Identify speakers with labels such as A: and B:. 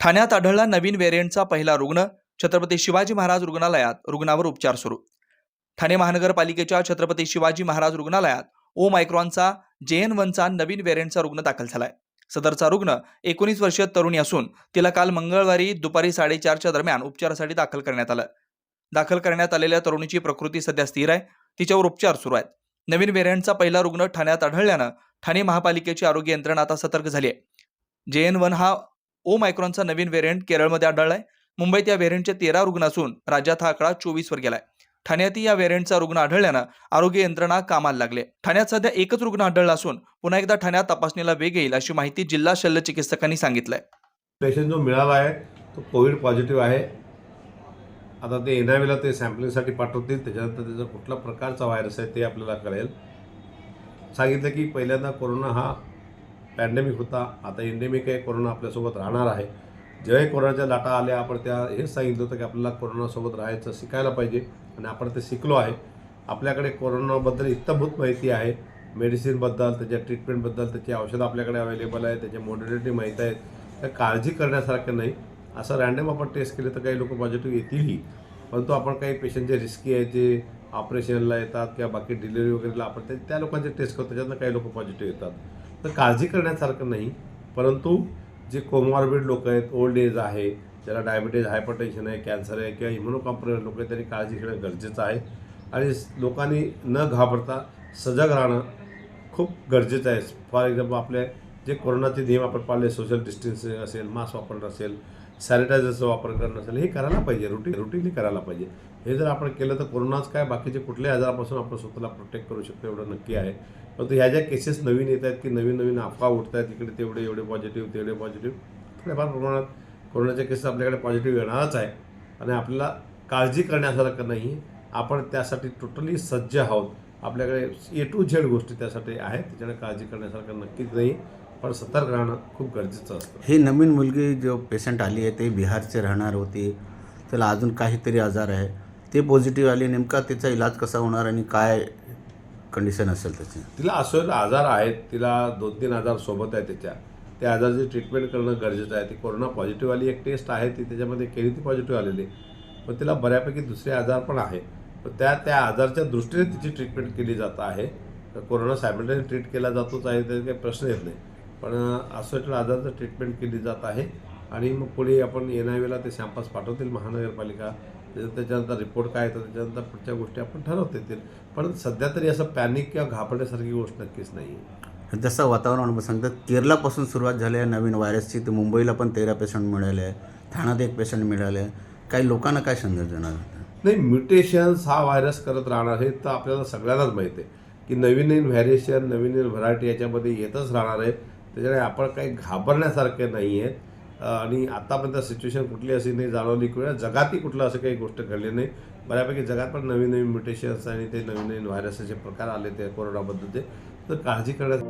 A: ठाण्यात आढळला नवीन व्हेरियंटचा पहिला रुग्ण. छत्रपती शिवाजी महाराज रुग्णालयात रुग्णावर उपचार सुरू. ठाणे महानगरपालिकेच्या छत्रपती शिवाजी महाराज रुग्णालयात ओ मायक्रॉनचा जे एन वनचा नवीन व्हेरियंटचा रुग्ण दाखल झालाय. सदरचा रुग्ण एकोणीस वर्षीय तरुणी असून तिला काल मंगळवारी दुपारी साडेचारच्या दरम्यान उपचारासाठी दाखल करण्यात आलं. दाखल करण्यात आलेल्या तरुणीची प्रकृती सध्या स्थिर आहे. तिच्यावर उपचार सुरू आहेत. नवीन व्हेरियंटचा पहिला रुग्ण ठाण्यात आढळल्यानं ठाणे महापालिकेची आरोग्य यंत्रणा आता सतर्क झाली आहे. जे एन वन हा ओ मायक्रॉनचा नवीन व्हेरियंट केरळमध्ये आढळलाय. मुंबईत या व्हेरियंटचे तेरा रुग्ण असून राज्यात हा आकडा चोवीसवर गेलाय. ठाण्यातही या व्हेरियंटचा रुग्ण आढळल्यानं आरोग्य यंत्रणा कामाला लागले. ठाण्यात सध्या एकच रुग्ण आढळला असून पुन्हा एकदा ठाण्यात तपासणीला वेग येईल अशी माहिती जिल्हा शल्य चिकित्सकांनी सांगितलंय.
B: पेशंट जो मिळाला आहे तो कोविड पॉझिटिव्ह आहे. आता ते एन आय ते सॅम्पलिंगसाठी पाठवतील. त्याच्यानंतर त्याचा कुठला प्रकारचा व्हायरस आहे ते आपल्याला कळेल. सांगितलं की पहिल्यांदा कोरोना हा पॅन्डेमिक होता. आता एंडेमिक आहे कोरोना आपल्यासोबत राहणार आहे. जेव्हाही कोरोनाच्या लाटा आल्या आपण त्या हेच सांगितलं होतं की आपल्याला कोरोनासोबत राहायचं शिकायला पाहिजे. आणि आपण ते शिकलो आहे. आपल्याकडे कोरोनाबद्दल इत्तभूत माहिती आहे. मेडिसिनबद्दल त्याच्या ट्रीटमेंटबद्दल त्याची औषधं आपल्याकडे अवेलेबल आहे त्याच्या मॉडिलिटी माहीत आहेत. तर काळजी करण्यासारखं नाही. असं रॅन्डम आपण टेस्ट केले तर काही लोक पॉझिटिव्ह येतीलही. परंतु आपण काही पेशंट जे रिस्की आहेत जे ऑपरेशनला येतात किंवा बाकी डिलिव्हरी वगैरेला आपण ते त्या लोकांचे टेस्ट करतो त्याच्यातनं काही लोक पॉझिटिव्ह येतात. तर काळजी करण्यासारखं नाही. परंतु जे कोमॉर्बिड लोक आहेत ओल्ड एज आहे ज्याला डायबिटीज हायपरटेन्शन आहे कॅन्सर आहे किंवा इम्युनोकॉम्प्रेमेंट लोक आहेत त्यांनी काळजी घेणं गरजेचं आहे. आणि लोकांनी न घाबरता सजग राहणं खूप गरजेचं आहे. फॉर एक्झाम्पल आपले जे कोरोनाचे नियम आपण पाळले सोशल डिस्टन्सिंग असेल मास्क वापरणं असेल सॅनिटायझरचा वापर करणं असेल हे करायला पाहिजे रुटीन रुटीनली करायला पाहिजे. हे जर आपण केलं तर कोरोनाच काय बाकीचे कुठल्याही आजारापासून आपण स्वतःला प्रोटेक्ट करू शकतो एवढं नक्की आहे. परंतु ह्या ज्या केसेस नवीन येत आहेत की नवीन नवीन अफवा उठत आहेत तिकडे तेवढे एवढे पॉझिटिव्ह तेवढे पॉझिटिव्ह थोड्याफार प्रमाणात कोरोनाच्या केसेस आपल्याकडे पॉझिटिव्ह येणारच आहे. आणि आपल्याला काळजी करण्यासारखं नाही आपण त्यासाठी टोटली सज्ज आहोत. आपल्याकडे ए टू झेड गोष्टी त्यासाठी आहेत त्याच्याकडे काळजी करण्यासारखं नक्कीच नाही. पण सतर्क राहणं खूप गरजेचं असतं.
C: ही नवीन मुलगी जो पेशंट आली आहे ते बिहारचे राहणार होती. त्याला अजून काहीतरी आजार आहे. ते पॉझिटिव्ह आली नेमका त्याचा इलाज कसा होणार आणि काय कंडिशन असेल त्याची?
B: तिला असं आजार आहेत तिला दोन तीन आजार सोबत आहे त्याच्या. त्या आजाराची ट्रीटमेंट करणं गरजेचं आहे. ती कोरोना पॉझिटिव्ह आली एक टेस्ट आहे ती त्याच्यामध्ये केली ती पॉझिटिव्ह आलेली. पण तिला बऱ्यापैकी दुसरे आजार पण आहे. पण त्या त्या आजारच्या दृष्टीने तिची ट्रीटमेंट केली जात आहे. तर कोरोना सायमल्टेनियस ट्रीट केला जातोच आहे त्याचा काही प्रश्न येत नाही. पण असोटेड आजाराचं ट्रीटमेंट केली जात आहे. आणि मग पुढे आपण एन आय ते सॅम्पल्स पाठवतील महानगरपालिका. त्याच्या- त्याच्यानंतर रिपोर्ट काय येतो त्याच्यानंतर पुढच्या गोष्टी आपण ठरवता येतील. पण सध्या तरी असं पॅनिक किंवा घाबरण्यासारखी गोष्ट नक्कीच नाही आहे
C: जसं वातावरण सांगतात केरलापासून सुरुवात झाली आहे नवीन व्हायरसची तर मुंबईला पण तेरा पेशंट मिळाले आहे. ठाण्यात एक पेशंट मिळाले आहे. काही लोकांना काय संदेश देणार
B: नाही म्युटेशन्स हा व्हायरस करत राहणार हे तर आपल्याला सगळ्यांनाच माहिती आहे की नवीन नवीन व्हॅरिएशन नवीन नवीन व्हरायटी याच्यामध्ये येतच राहणार आहे. त्याच्यामुळे आपण काही घाबरण्यासारखे नाही आहेत आणि आतापर्यंत सिच्युएशन कुठली अशी नाही जाणवली किंवा जगातही कुठलं असं काही गोष्ट घडली नाही. बऱ्यापैकी जगात पण नवीन नवीन म्युटेशन्स आणि ते नवीन नवीन व्हायरसचे प्रकार आले ते कोरोनाबद्दल ते तर काळजी करण्यात